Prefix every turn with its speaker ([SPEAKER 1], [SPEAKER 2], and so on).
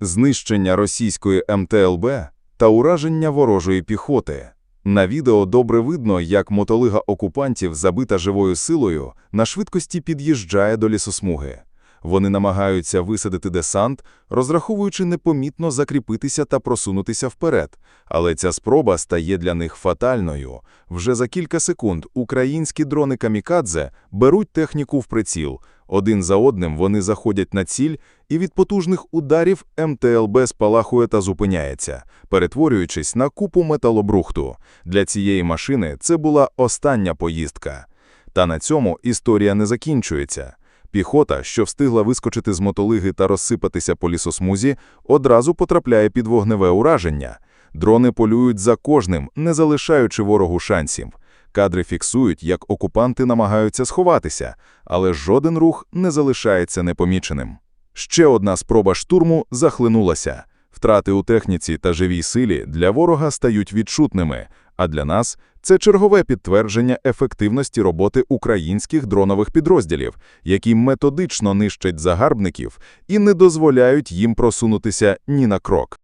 [SPEAKER 1] знищення російської МТЛБ та ураження ворожої піхоти. На відео добре видно, як мотолига окупантів, забита живою силою, на швидкості під'їжджає до лісосмуги. Вони намагаються висадити десант, розраховуючи непомітно закріпитися та просунутися вперед. Але ця спроба стає для них фатальною. Вже за кілька секунд українські дрони-камікадзе беруть техніку в приціл. Один за одним вони заходять на ціль, і від потужних ударів МТЛБ спалахує та зупиняється, перетворюючись на купу металобрухту. Для цієї машини це була остання поїздка. Та на цьому історія не закінчується. Піхота, що встигла вискочити з мотолиги та розсипатися по лісосмузі, одразу потрапляє під вогневе ураження. Дрони полюють за кожним, не залишаючи ворогу шансів. Кадри фіксують, як окупанти намагаються сховатися, але жоден рух не залишається непоміченим. Ще одна спроба штурму захлинулася. Втрати у техніці та живій силі для ворога стають відчутними, а для нас це чергове підтвердження ефективності роботи українських дронових підрозділів, які методично нищать загарбників і не дозволяють їм просунутися ні на крок.